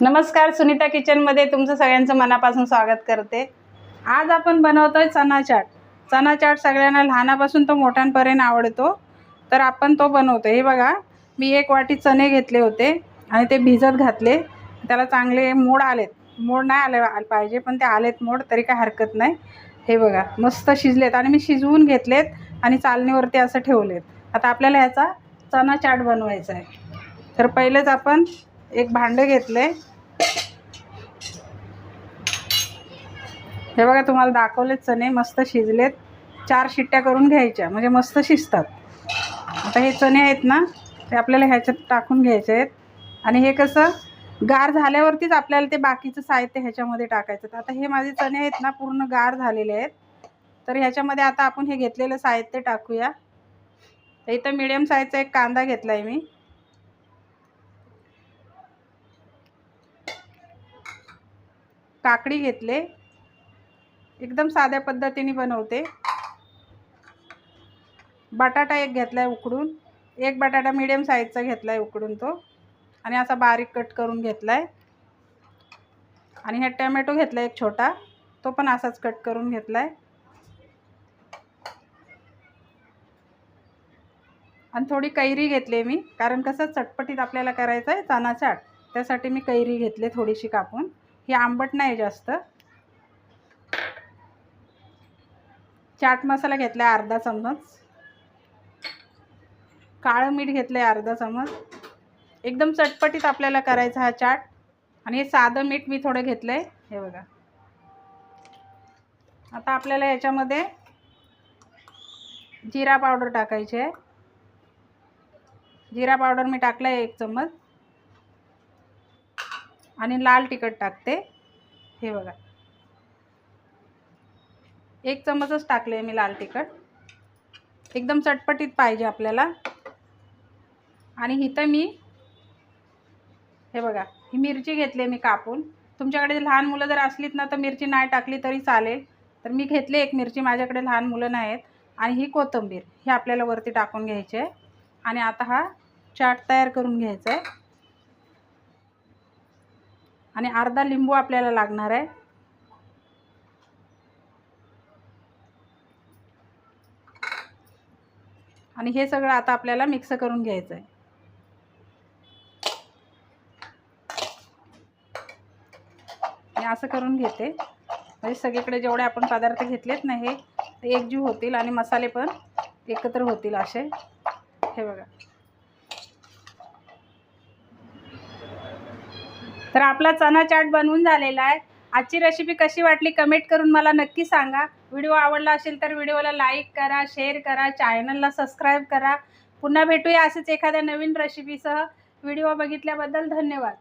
नमस्कार सुनीता किचनमध्ये तुमचं सगळ्यांचं मनापासून स्वागत करते. आज आपण बनवतो आहे चना चाट. चना चाट सगळ्यांना लहानापासून तो मोठ्यांपर्यंत आवडतो. तर आपण तो बनवतो हे बघा मी एक वाटी चणे घेतले होते आणि ते भिजत घातले. त्याला चांगले मोड आलेत. मोड नाही आले आले पाहिजे पण ते आलेत मोड तरी काय हरकत नाही. हे बघा मस्त शिजलेत आणि मी शिजवून घेतलेत आणि चालणीवरती असं ठेवलेत. आता आपल्याला ह्याचा चना चाट बनवायचा आहे. तर पहिलेच आपण एक भांडं घेतले हे बघा तुम्हाला दाखवलेत चणे मस्त शिजलेत. चार शिट्ट्या करून घ्यायच्या म्हणजे मस्त शिजतात. आता हे चणे आहेत ना ते आपल्याला ह्याच्यात टाकून घ्यायचे आहेत. आणि हे कसं गार झाल्यावरतीच आपल्याला ते बाकीचं साहित्य ह्याच्यामध्ये टाकायचं आता हे माझे चणे आहेत ना पूर्ण गार झालेले आहेत. तर ह्याच्यामध्ये आता आपण हे घेतलेलं साहित्य टाकूया. तर इथं मिडियम साईजचा एक कांदा घेतला आहे मी. काकडी घेतले. एकदम साध्या पद्धतीने बनवते. बटाटा एक घेतला आहे उकडून. एक बटाटा मिडियम साईजचा घेतला आहे उकडून तो. आणि असा बारीक कट करून घेतला आहे आणि हे टॅमॅटो घेतला एक छोटा. तो पण असाच कट करून घेतला आहे आणि थोडी कैरी घेतली मी. कारण कसं चटपटीत आपल्याला करायचं आहे चना चाट त्यासाठी मी कैरी घेतली थोडीशी कापून. ही आंबट नाही जास्त. चाट मसाला घेतला आहे अर्धा चम्मच काळं मीठ घेतलं आहे अर्धा चमच. एकदम चटपटीत आपल्याला करायचा हा चाट. आणि हे साधं मीठ मी थोडं घेतलं आहे हे बघा. आता आपल्याला याच्यामध्ये जिरा पावडर टाकायची आहे. जिरा पावडर मी टाकला आहे एक चम्मच आणि लाल तिखट टाकते. हे बघा. एक चमचच टाकले मी लाल तिखट. एकदम चटपटीत पाहिजे आपल्याला. आणि इथं मी हे बघा ही मिरची घेतली मी कापून. तुमच्याकडे लहान मुलं जर असलीत ना तर मिरची नाही टाकली तरी चालेल. तर मी घेतली एक मिरची माझ्याकडे लहान मुलं नाही आहेत आणि ही कोथिंबीर ही आपल्याला वरती टाकून घ्यायची आहे. आणि आता हा चाट तयार करून घ्यायचा आहे. आणि अर्धा लिंबू आपल्याला लागणार आहे. आणि हे सगळं आता आपल्याला मिक्स करून घ्यायचं आहे. आणि असं करून घेते. म्हणजे सगळीकडे जेवढे आपण पदार्थ घेतलेत ना हे ते एकजीव होतील आणि मसाले पण एकत्र होतील असे. हे बघा. तर आपला चना चाट बनवून झालेला आहे. आजची रेसिपी कशी वाटली कमेंट करून मला नक्की सांगा. व्हिडिओ आवडला असेल तर व्हिडिओला लाईक करा शेअर करा चॅनलला सबस्क्राईब करा. पुन्हा भेटूया असेच एखाद्या नवीन रेसिपीसह व्हिडिओ बघितल्याबद्दल धन्यवाद.